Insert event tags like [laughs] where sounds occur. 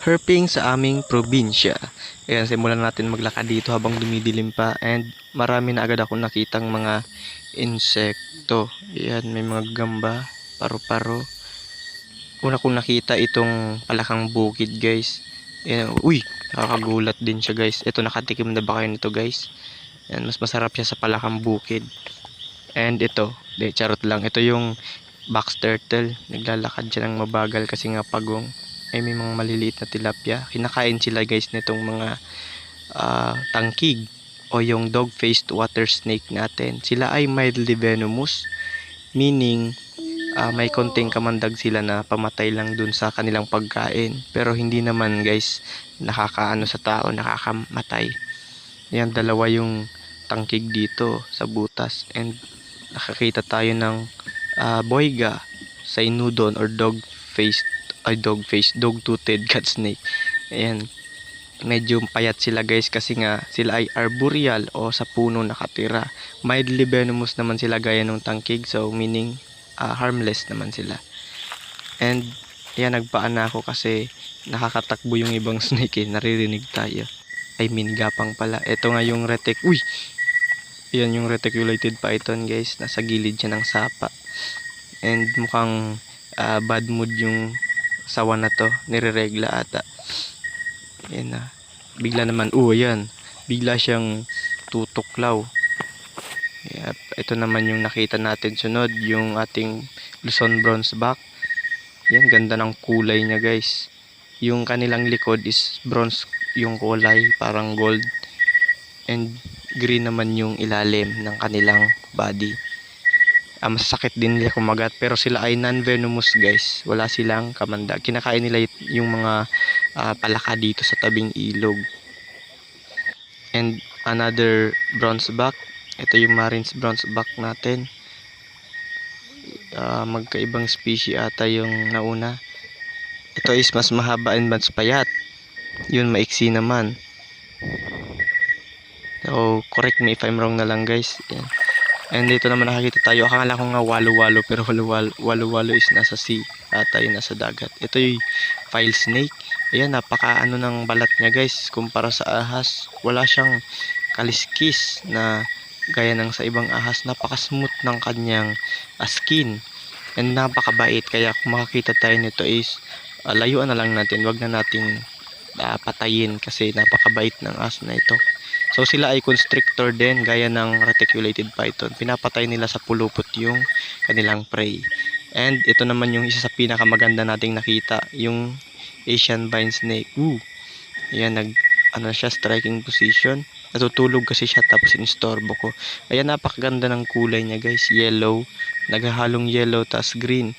herping sa aming probinsya. Ayan, simulan natin maglakad dito habang dumidilim pa and marami na agad akong nakitang mga insekto. Ayan, may mga gamba, paru-paro. Una kong nakita itong palakang bukid guys. Ayan, uy, nakakagulat din siya guys. Ito, nakatikim na ba kayo nito guys? Ayan, mas masarap siya sa palakang bukid. And ito, de, charot lang. Ito yung box turtle. Naglalakad siya ng mabagal kasi nga pagong ay may mga maliliit na tilapia. Kinakain sila guys nitong mga ah, tangkig o yung dog-faced water snake natin. Sila ay mildly venomous meaning ah, may konting kamandag sila na pamatay lang dun sa kanilang pagkain. Pero hindi naman guys nakakaano sa tao, nakakamatay. Yan dalawa yung tangkig dito sa butas and nakakita tayo ng ah, boyga sa inudon or dog-faced ay dog-faced, dog-toothed cat snake. Ayan. Medyo payat sila guys kasi nga sila ay arboreal o sa puno nakatira. Mildly venomous naman sila gaya ng tangkig so meaning ah, harmless naman sila. And ayan nagpaan na ako kasi nakakatakbo yung ibang [laughs] snake eh. Naririnig tayo. I mean pala. Ito nga yung retic. Uy! Yan yung reticulated python guys. Nasa gilid siya ng sapa. And mukhang ah, bad mood yung sawa na to. Nireregla ata. Yan na. Bigla naman. Oh, yan. Bigla siyang tutuklaw. Yep. Ito naman yung nakita natin sunod. Yung ating Luzon bronze back. Yan. Ganda ng kulay niya guys. Yung kanilang likod is bronze yung kulay. Parang gold. And green naman yung ilalim ng kanilang body. Ah, masakit din nila kumagat pero sila ay non-venomous guys. Wala silang kamanda. Kinakain nila yung mga ah, palaka dito sa tabing ilog. And another bronze back. Ito yung Marines bronze back natin. Ah, magkaibang species ata yung nauna. Ito is mas mahaba and mas payat. Yun maiksi naman. So, correct me if I'm wrong na lang guys. Yan. And dito naman nakakita tayo. Akala ko nga walo-walo pero walo-walo, is nasa sea. Ata yung nasa dagat. Ito yung file snake. Ayan, napaka ano ng balat niya guys. Kumpara sa ahas. Wala siyang kaliskis na gaya ng sa ibang ahas. Napaka smooth ng kanyang skin. And napakabait. Kaya kung makakita tayo nito is ah, layuan na lang natin. Wag na nating ah, patayin kasi napakabait ng ahas na ito. So sila ay constrictor din gaya ng reticulated python. Pinapatay nila sa pulupot yung kanilang prey. And ito naman yung isa sa pinakamaganda nating nakita, yung Asian vine snake. Ooh. Ayan, nag ano siya, striking position. Natutulog kasi siya tapos inistorbo ko. Ayan, napakaganda ng kulay niya guys. Yellow. Naghahalong yellow tas green.